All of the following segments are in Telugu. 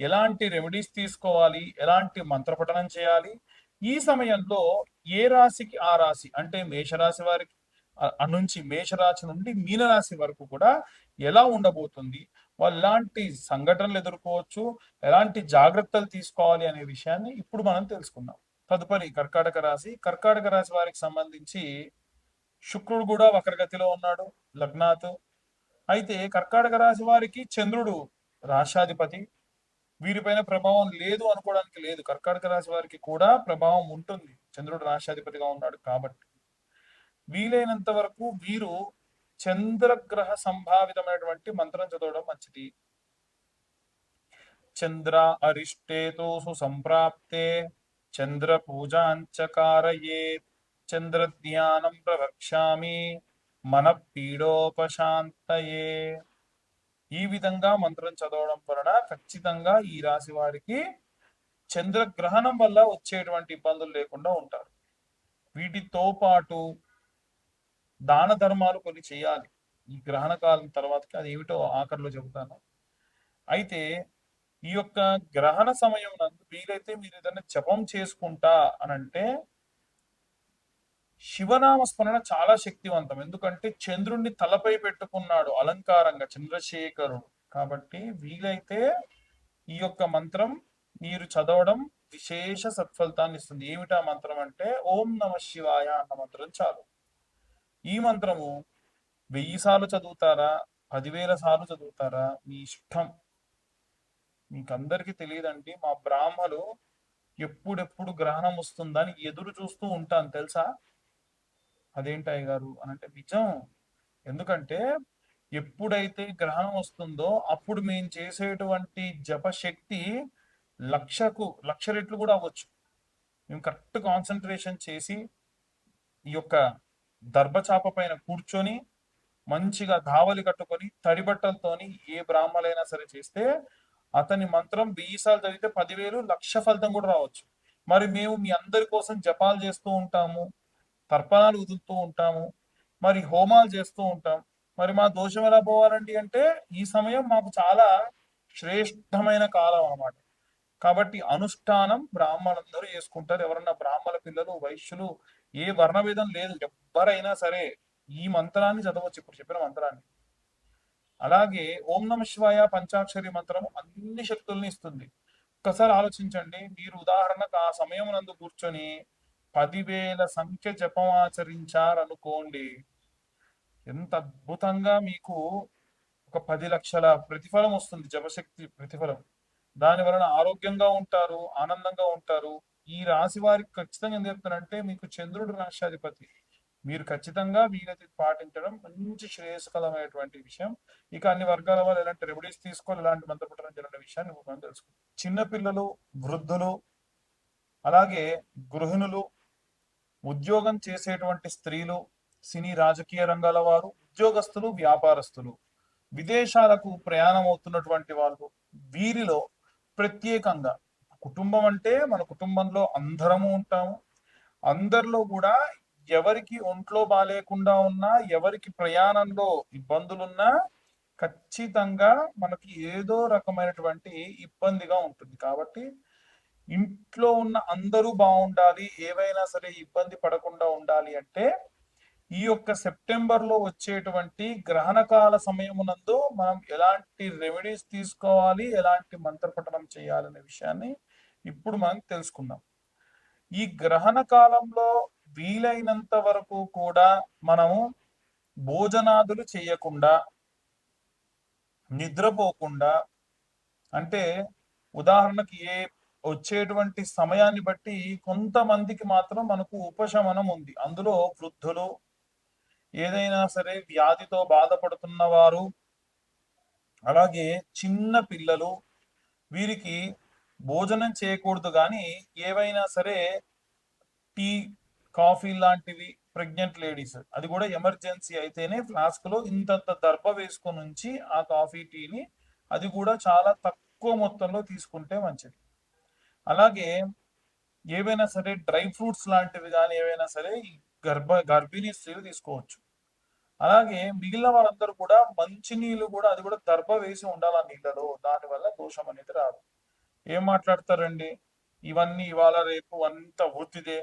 ఎలాంటి రెమెడీస్ తీసుకోవాలి? ఎలాంటి మంత్రపఠనం చేయాలి? ఈ సమయంలో ఏ రాశికి ఆ రాశి? అంటే మేషరాశి వారికి ఆ- నుంచి మేషరాశి నుండి మీనరాశి వరకు కూడా ఎలా ఉండబోతుంది? వాళ్ళు ఎలాంటి సంఘటనలు ఎదుర్కోవచ్చు? ఎలాంటి జాగ్రత్తలు తీసుకోవాలి అనే విషయాన్ని ఇప్పుడు మనం తెలుసుకుందాం. తదుపరి కర్కాటక రాశి. కర్కాటక రాశి వారికి సంబంధించి శుక్రుడు కూడా వక్రగతిలో ఉన్నాడు లగ్నాత్. అయితే కర్కాటక రాశి వారికి చంద్రుడు రాశాధిపతి వీరిపైన ప్రభావం లేదు అనుకోవడానికి లేదు. కర్కాటక రాశి వారికి కూడా ప్రభావం ఉంటుంది. చంద్రుడు రాశాధిపతిగా ఉన్నాడు కాబట్టి. వీలైనంత వరకు వీరు చంద్రగ్రహ సంభావితమైనటువంటి మంత్రం చదవడం మంచిది. చంద్ర అరిష్టేతో సంప్రాప్తే చంద్ర పూజాంచకారయే చంద్ర ధ్యానం ప్రవక్ష్యామి మన పీడోపశాంతయే ఈ విధంగా మంత్రం చదవడం వలన ఖచ్చితంగా ఈ రాశి వారికి చంద్రగ్రహణం వల్ల వచ్చేటువంటి ఇబ్బందులు లేకుండా ఉంటారు. వీటితో పాటు దాన ధర్మాలు కొన్ని చేయాలి. ఈ గ్రహణ కాలం తర్వాతకి అది ఏమిటో ఆఖరిలో చెబుతాను. అయితే ఈ యొక్క గ్రహణ సమయం నందు వీలైతే మీరు ఏదైనా జపం చేసుకుంటా అని అంటే శివనామ స్మరణ చాలా శక్తివంతం. ఎందుకంటే చంద్రుణ్ణి తలపై పెట్టుకున్నాడు అలంకారంగా చంద్రశేఖరుడు. కాబట్టి వీలైతే ఈ యొక్క మంత్రం మీరు చదవడం విశేష సత్ఫలితాన్ని ఇస్తుంది. ఏమిటా మంత్రం అంటే ఓం నమ శివాయ అన్న మంత్రం చాలు. ఈ మంత్రము వెయ్యి సార్లు చదువుతారా? పదివేల సార్లు చదువుతారా? మీ ఇష్టం. మీకు అందరికీ తెలియదండి. మా బ్రాహ్మలు ఎప్పుడెప్పుడు గ్రహణం వస్తుందని ఎదురు చూస్తూ ఉంటాను. తెలుసా? అదేంటి గారు అని అంటే నిజం. ఎందుకంటే ఎప్పుడైతే గ్రహణం వస్తుందో అప్పుడు మేము చేసేటువంటి జపశక్తి లక్షకు లక్ష రెట్లు కూడా అవ్వచ్చు. మేము కరెక్ట్ కాన్సన్ట్రేషన్ చేసి ఈ యొక్క దర్భచాప పైన కూర్చొని మంచిగా ధావలి కట్టుకొని తడి బట్టలతోని ఏ బ్రాహ్మలైనా సరే చేస్తే అతని మంత్రం వెయ్యి సార్లు చదివితే పదివేలు లక్ష ఫలితం కూడా రావచ్చు. మరి మేము మీ అందరి కోసం జపాలు చేస్తూ ఉంటాము. తర్పణాలు వదులుతూ ఉంటాము మరి హోమాలు చేస్తూ ఉంటాం. మరి మా దోషం ఎలా పోవాలండి అంటే ఈ సమయం మాకు చాలా శ్రేష్టమైన కాలం అన్నమాట. కాబట్టి అనుష్ఠానం బ్రాహ్మణులందరూ చేసుకుంటారు. ఎవరన్నా బ్రాహ్మణ పిల్లలు వైశ్యులు ఏ వర్ణభేదం లేదు. ఎవరైనా సరే ఈ మంత్రాన్ని చదవచ్చు. ఇప్పుడు చెప్పిన మంత్రాన్ని. అలాగే ఓం నమ శివాయ పంచాక్షరి మంత్రం అన్ని శక్తుల్ని ఇస్తుంది. ఒక్కసారి ఆలోచించండి. మీరు ఉదాహరణకు ఆ సమయం నందు కూర్చొని పదివేల సంఖ్య జపం ఆచరించారనుకోండి ఎంత అద్భుతంగా మీకు ఒక పది లక్షల ప్రతిఫలం వస్తుంది జపశక్తి ప్రతిఫలం. దాని వలన ఆరోగ్యంగా ఉంటారు ఆనందంగా ఉంటారు. ఈ రాశి వారికి ఖచ్చితంగా ఏం చెప్తానంటే మీకు చంద్రుడు రాష్ట్రాధిపతి. మీరు ఖచ్చితంగా వీలైతే పాటించడం మంచి శ్రేయస్కరమైనటువంటి విషయం. ఇక అన్ని వర్గాల వాళ్ళు ఎలాంటి రెమెడీస్ తీసుకోవాలి ఎలాంటి మంత్రపఠనం జరిగిన విషయాన్ని ఇప్పుడు మనం వృద్ధులు అలాగే గృహిణులు ఉద్యోగం చేసేటువంటి స్త్రీలు సినీ రాజకీయ రంగాల వారు ఉద్యోగస్తులు వ్యాపారస్తులు. విదేశాలకు ప్రయాణం అవుతున్నటువంటి వాళ్ళు వీరిలో ప్రత్యేకంగా కుటుంబం అంటే మన కుటుంబంలో అందరము ఉంటాము. అందరిలో కూడా ఎవరికి ఒంట్లో బాగాలేకుండా ఉన్నా ఎవరికి ప్రయాణంలో ఇబ్బందులున్నా ఖచ్చితంగా మనకి ఏదో రకమైనటువంటి ఇబ్బందిగా ఉంటుంది. కాబట్టి ఇంట్లో ఉన్న అందరూ బాగుండాలి ఏవైనా సరే ఇబ్బంది పడకుండా ఉండాలి అంటే ఈ యొక్క సెప్టెంబర్లో వచ్చేటువంటి గ్రహణకాల సమయమునందు మనం ఎలాంటి రెమెడీస్ తీసుకోవాలి ఎలాంటి మంత్రపఠనం చేయాలనే విషయాన్ని ఇప్పుడు మనం తెలుసుకుందాం. ఈ గ్రహణ కాలంలో వీలైనంత వరకు కూడా మనము భోజనాదులు చేయకుండా నిద్రపోకుండా అంటే ఉదాహరణకి ఏ వచ్చేటువంటి సమయాన్ని బట్టి కొంతమందికి మాత్రం మనకు ఉపశమనం ఉంది. అందులో వృద్ధులు ఏదైనా సరే వ్యాధితో బాధపడుతున్న వారు అలాగే చిన్న పిల్లలు వీరికి భోజనం చేయకూడదు కానీ ఏవైనా సరే టీ కాఫీ లాంటివి ప్రెగ్నెంట్ లేడీస్ అది కూడా ఎమర్జెన్సీ అయితేనే ఫ్లాస్క్లో ఇంతంత దర్భ వేసుకొని ఉంచి ఆ కాఫీ టీని అది కూడా చాలా తక్కువ మొత్తంలో తీసుకుంటే మంచిది. అలాగే ఏవైనా సరే డ్రై ఫ్రూట్స్ లాంటివి కానీ ఏవైనా సరే గర్భ గర్భిణీ స్త్రీలు తీసుకోవచ్చు. అలాగే మిగిలిన వాళ్ళందరూ కూడా మంచి నీళ్ళు కూడా అది కూడా దర్భ వేసి ఉండాలి ఆ నీళ్ళలో దానివల్ల దోషం అనేది రాదు. ఏం మాట్లాడతారండి? ఇవన్నీ ఇవాళ రేపు అంత వృత్తిదే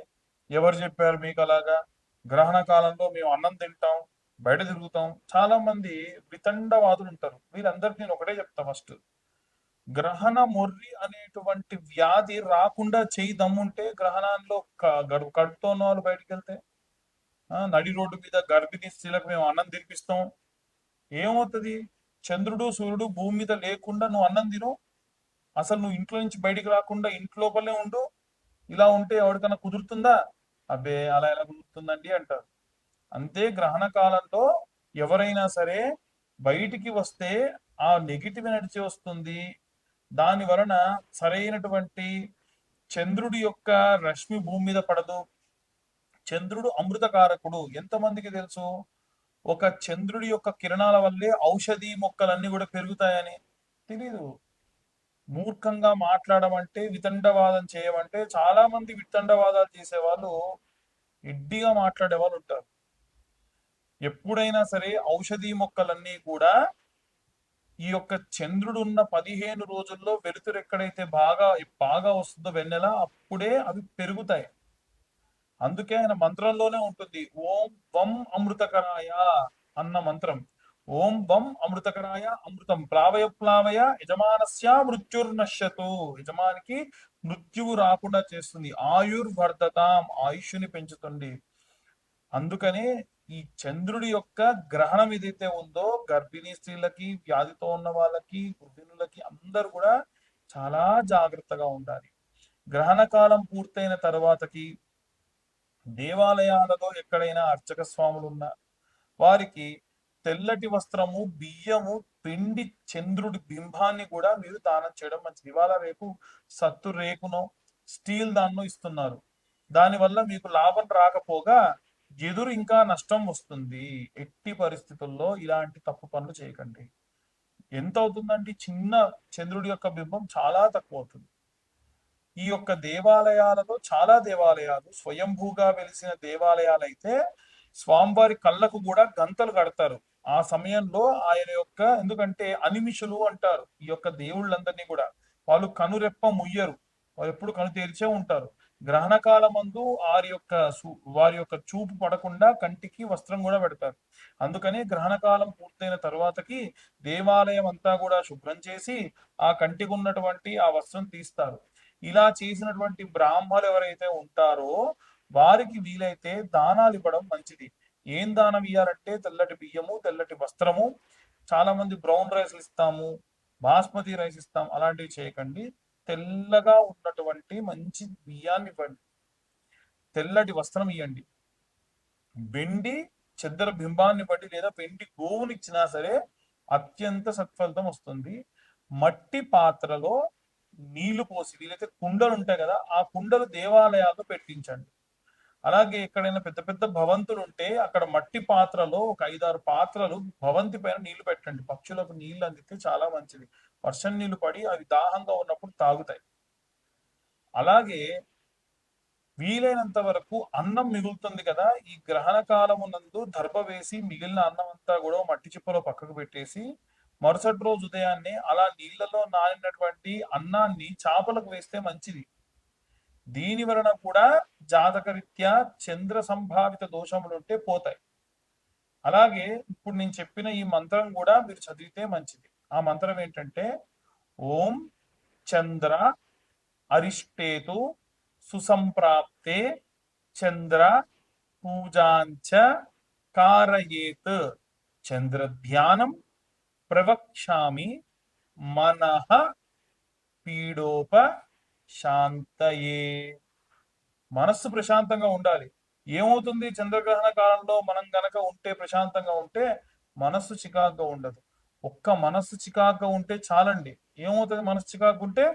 ఎవరు చెప్పారు మీకు అలాగా? గ్రహణ కాలంలో మేము అన్నం తింటాం బయట తిరుగుతాం. చాలా మంది వితండవాదులు ఉంటారు. వీరందరికీ నేను ఒకటే చెప్తా ఫస్ట్. గ్రహణ మొర్రి అనేటువంటి వ్యాధి రాకుండా చేయి దమ్ముంటే గ్రహణాల్లో కడుపుతో ఉన్న వాళ్ళు బయటికి వెళ్తే నడి రోడ్డు మీద గర్భిణీ స్త్రీలకు మేము అన్నం తినిపిస్తాం. ఏమవుతుంది? చంద్రుడు సూర్యుడు భూమి మీద లేకుండా నువ్వు అన్నం తిను. అసలు నువ్వు ఇంట్లో నుంచి బయటికి రాకుండా ఇంట్లోపలే ఉండు. ఇలా ఉంటే ఎవరికైనా కుదురుతుందా? అబ్బే అలా ఎలా కుదురుతుందండి అంటారు. అంతే గ్రహణ కాలంలో ఎవరైనా సరే బయటికి వస్తే ఆ నెగిటివ్ ఎనర్జీ వస్తుంది. దాని వలన సరైనటువంటి చంద్రుడి యొక్క రశ్మి భూమి మీద పడదు. చంద్రుడు అమృతకారకుడు. ఎంతమందికి తెలుసు? ఒక చంద్రుడి యొక్క కిరణాల వల్లే ఔషధి మొక్కలన్నీ కూడా పెరుగుతాయని. తెలీదు. మూర్ఖంగా మాట్లాడమంటే వితండవాదం చేయమంటే చాలా మంది వితండవాదాలు చేసే వాళ్ళు ఎడ్డిగా మాట్లాడే వాళ్ళు ఉంటారు. ఎప్పుడైనా సరే ఔషధి మొక్కలన్నీ కూడా ఈ యొక్క చంద్రుడు ఉన్న పదిహేను రోజుల్లో వెలుతురు ఎక్కడైతే బాగా బాగా వస్తుందో వెన్నెల అప్పుడే అవి పెరుగుతాయి. అందుకే ఆయన మంత్రంలోనే ఉంటుంది. ఓం వం అమృతకరాయ అన్న మంత్రం. ఓం వం అమృతకరాయ అమృతం. ప్లావయ ప్లావయ యజమానస్య మృత్యుర్నశ్యతు. యజమానికి మృత్యువు రాకుండా చేస్తుంది. ఆయుర్వర్ధతాం ఆయుష్ని పెంచుతుంది. అందుకనే ఈ చంద్రుడి యొక్క గ్రహణం ఏదైతే ఉందో గర్భిణీ స్త్రీలకి వ్యాధితో ఉన్న వాళ్ళకి గృహిణులకి అందరూ కూడా చాలా జాగ్రత్తగా ఉండాలి. గ్రహణ కాలం పూర్తయిన తర్వాతకి దేవాలయాలలో ఎక్కడైనా అర్చక స్వాములు ఉన్నా వారికి తెల్లటి వస్త్రము బియ్యము పిండి చంద్రుడి బింబాన్ని కూడా మీరు దానం చేయడం మంచిది. ఇవాళ రేపు సత్తు రేకునో స్టీల్ దాన్నో ఇస్తున్నారు. దానివల్ల మీకు లాభం రాకపోగా ఎదురు ఇంకా నష్టం వస్తుంది. ఎట్టి పరిస్థితుల్లో ఇలాంటి తప్పు పనులు చేయకండి. ఎంత అవుతుందంటే చిన్న చంద్రుడి యొక్క బింబం చాలా తక్కువ అవుతుంది ఈ యొక్క దేవాలయాలలో చాలా దేవాలయాలు స్వయంభూగా వెలిసిన దేవాలయాలు అయితే స్వామివారి కళ్ళకు కూడా గంతలు కడతారు. ఆ సమయంలో ఆయన యొక్క ఎందుకంటే అనిమిషులు అంటారు. ఈ యొక్క దేవుళ్ళందరినీ కూడా వాళ్ళు కనురెప్ప ముయ్యరు. వాళ్ళు ఎప్పుడు కను తెరిచే ఉంటారు. గ్రహణకాలమందు వారి యొక్క వారి యొక్క చూపు పడకుండా కంటికి వస్త్రం కూడా పెడతారు. అందుకనే గ్రహణకాలం పూర్తయిన తర్వాతకి దేవాలయం అంతా కూడా శుభ్రం చేసి ఆ కంటికి ఉన్నటువంటి ఆ వస్త్రం తీస్తారు. ఇలా చేసినటువంటి బ్రాహ్మలు ఎవరైతే ఉంటారో వారికి వీలైతే దానాలు ఇవ్వడం మంచిది. ఏం దానం ఇవ్వాలంటే తెల్లటి బియ్యము తెల్లటి వస్త్రము చాలా మంది బ్రౌన్ రైస్ ఇస్తాము బాస్మతి రైస్ ఇస్తాం అలాంటివి చేయకండి. తెల్లగా ఉన్నటువంటి మంచి బియ్యాన్ని ఇవ్వండి. తెల్లటి వస్త్రం ఇవ్వండి వెండి చెద్దర బింబాన్ని బట్టి లేదా వెండి గోవుని ఇచ్చినా సరే అత్యంత సత్ఫలితం వస్తుంది. మట్టి పాత్రలో నీళ్ళు పోసి వీలైతే కుండలు ఉంటాయి కదా ఆ కుండలు దేవాలయాల్లో పెట్టించండి. అలాగే ఎక్కడైనా పెద్ద పెద్ద భవంతులు ఉంటే అక్కడ మట్టి పాత్రలో ఒక ఐదారు పాత్రలు భవంతి పైన నీళ్ళు పెట్టండి. పక్షులకు నీళ్ళు అందితే చాలా మంచిది. వర్షం నీళ్ళు పడి అవి దాహంగా ఉన్నప్పుడు తాగుతాయి. అలాగే వీలైనంత వరకు అన్నం మిగులుతుంది కదా ఈ గ్రహణ కాలము నందు దర్భ వేసి మిగిలిన అన్నం అంతా కూడా మట్టి చిప్పలో పక్కకు పెట్టేసి మరుసటి రోజు ఉదయాన్నే అలా నీళ్ళలో నానినటువంటి అన్నాన్ని చేపలకు వేస్తే మంచిది. దీని వలన కూడా జాతకరీత్యా చంద్ర సంభావిత దోషములు ఉంటే పోతాయి. అలాగే ఇప్పుడు నేను చెప్పిన ఈ మంత్రం కూడా మీరు చదివితే మంచిది. ఆ మంత్రం ఏంటంటే ఓం చంద్ర అరిష్టేతు సుసంప్రాప్తే చంద్ర పూజాంచ కారయేత్. చంద్ర ధ్యానం ప్రవక్ష్యామి మనః పీడోప శాంతయే మనస్సు ప్రశాంతంగా ఉండాలి. ఏమవుతుంది? చంద్రగ్రహణ కాలంలో మనం గనక ఉంటే ప్రశాంతంగా ఉంటే మనస్సు చికాగ్గా ఉండదు. ఒక్క మనస్సు చికాకు ఉంటే చాలండి. ఏమవుతుంది? మనసు చికాకు ఉంటే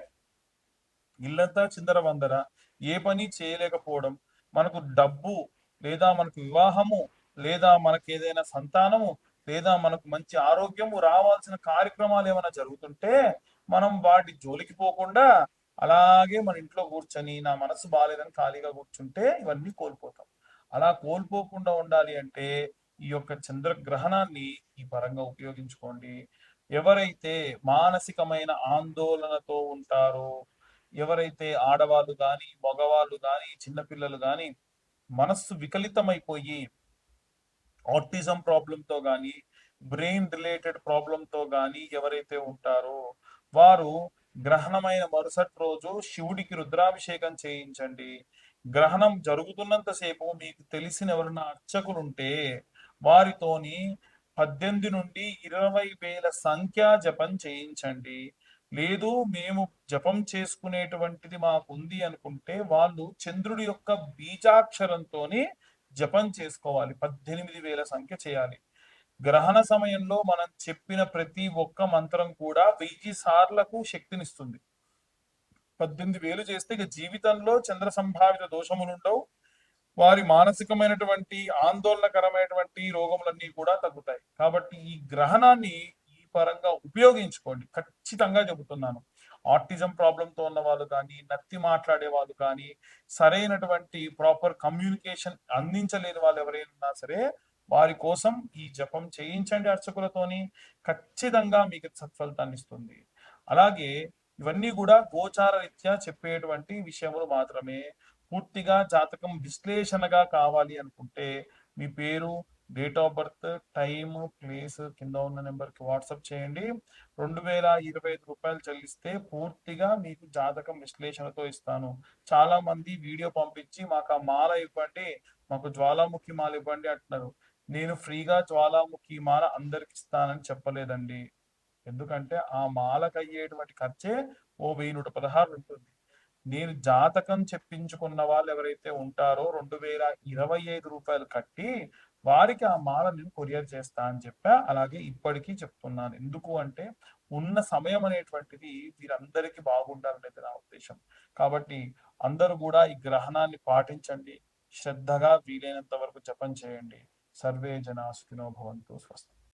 ఇల్లంతా చిందర వందర ఏ పని చేయలేకపోవడం మనకు డబ్బు లేదా మనకు వివాహము లేదా మనకు ఏదైనా సంతానము లేదా మనకు మంచి ఆరోగ్యము రావాల్సిన కార్యక్రమాలు ఏమైనా జరుగుతుంటే మనం వాటి జోలికి పోకుండా అలాగే మన ఇంట్లో కూర్చొని నా మనసు బాగాలేదని ఖాళీగా కూర్చుంటే ఇవన్నీ కోల్పోతాం. అలా కోల్పోకుండా ఉండాలి అంటే ఈ యొక్క చంద్రగ్రహణాన్ని ఈ పరంగా ఉపయోగించుకోండి. ఎవరైతే మానసికమైన ఆందోళనతో ఉంటారో ఎవరైతే ఆడవాళ్ళు కానీ మగవాళ్ళు కానీ చిన్నపిల్లలు కానీ మనస్సు వికలితమైపోయి ఆటిజం ప్రాబ్లంతో కానీ బ్రెయిన్ రిలేటెడ్ ప్రాబ్లంతో కానీ ఎవరైతే ఉంటారో వారు గ్రహణమైన మరుసటి రోజు శివుడికి రుద్రాభిషేకం చేయించండి. గ్రహణం జరుగుతున్నంతసేపు మీకు తెలిసిన ఎవరైనా అర్చకులు ఉంటే వారితోని పద్దెనిమిది నుండి ఇరవై వేల సంఖ్యా జపం చేయించండి. లేదు మేము జపం చేసుకునేటువంటిది మాకుంది అనుకుంటే వాళ్ళు చంద్రుడి యొక్క బీజాక్షరంతోని జపం చేసుకోవాలి. పద్దెనిమిది వేల సంఖ్య చేయాలి. గ్రహణ సమయంలో మనం చెప్పిన ప్రతి ఒక్క మంత్రం కూడా వెయ్యి సార్లకు శక్తినిస్తుంది. పద్దెనిమిది వేలు చేస్తే ఇక జీవితంలో చంద్ర సంభావిత దోషములుండవు. వారి మానసికమైనటువంటి ఆందోళనకరమైనటువంటి రోగములన్నీ కూడా తగ్గుతాయి. కాబట్టి ఈ గ్రహణాన్ని ఈ పరంగా ఉపయోగించుకోండి. ఖచ్చితంగా చెబుతున్నాను. ఆటిజం ప్రాబ్లంతో ఉన్న వాళ్ళు కానీ నత్తి మాట్లాడే వాళ్ళు కానీ సరైనటువంటి ప్రాపర్ కమ్యూనికేషన్ అందించలేని వాళ్ళు ఎవరైనా సరే వారి కోసం ఈ జపం చేయించండి అర్చకులతోని. ఖచ్చితంగా మీకు సత్ఫలితాన్ని ఇస్తుంది. అలాగే ఇవన్నీ కూడా గోచార రీత్యా చెప్పేటువంటి విషయములు మాత్రమే. పూర్తిగా జాతకం విశ్లేషణగా కావాలి అనుకుంటే మీ పేరు date of birth time place కింద ఉన్న నెంబర్కి వాట్సాప్ చేయండి. రెండు వేల ఇరవై ఐదు రూపాయలు చెల్లిస్తే పూర్తిగా మీకు జాతకం విశ్లేషణతో ఇస్తాను. చాలా మంది వీడియో పంపించి మాకు ఆ మాల ఇవ్వండి మాకు జ్వాలాముఖి మాల ఇవ్వండి అంటున్నారు. నేను ఫ్రీగా జ్వాలాముఖి మాల అందరికి ఇస్తానని చెప్పలేదండి. ఎందుకంటే ఆ మాలకు అయ్యేటువంటి ఖర్చే ఓ వెయ్యి నూట పదహారు ఉంటుంది. నేను జాతకం చెప్పించుకున్న వాళ్ళు ఎవరైతే ఉంటారో రెండు వేల ఇరవై ఐదు రూపాయలు కట్టి వారికి ఆ మాల నేను కొరియర్ చేస్తా అని చెప్పా. అలాగే ఇప్పటికీ చెప్తున్నాను. ఎందుకు అంటే ఉన్న సమయం అనేటువంటిది వీరందరికీ బాగుండాలనేది నా ఉద్దేశం. కాబట్టి అందరూ కూడా ఈ గ్రహణాన్ని పాటించండి. శ్రద్ధగా వీలైనంత వరకు జపం చేయండి. సర్వే జనా సుఖినో భవంతు. స్వస్తి.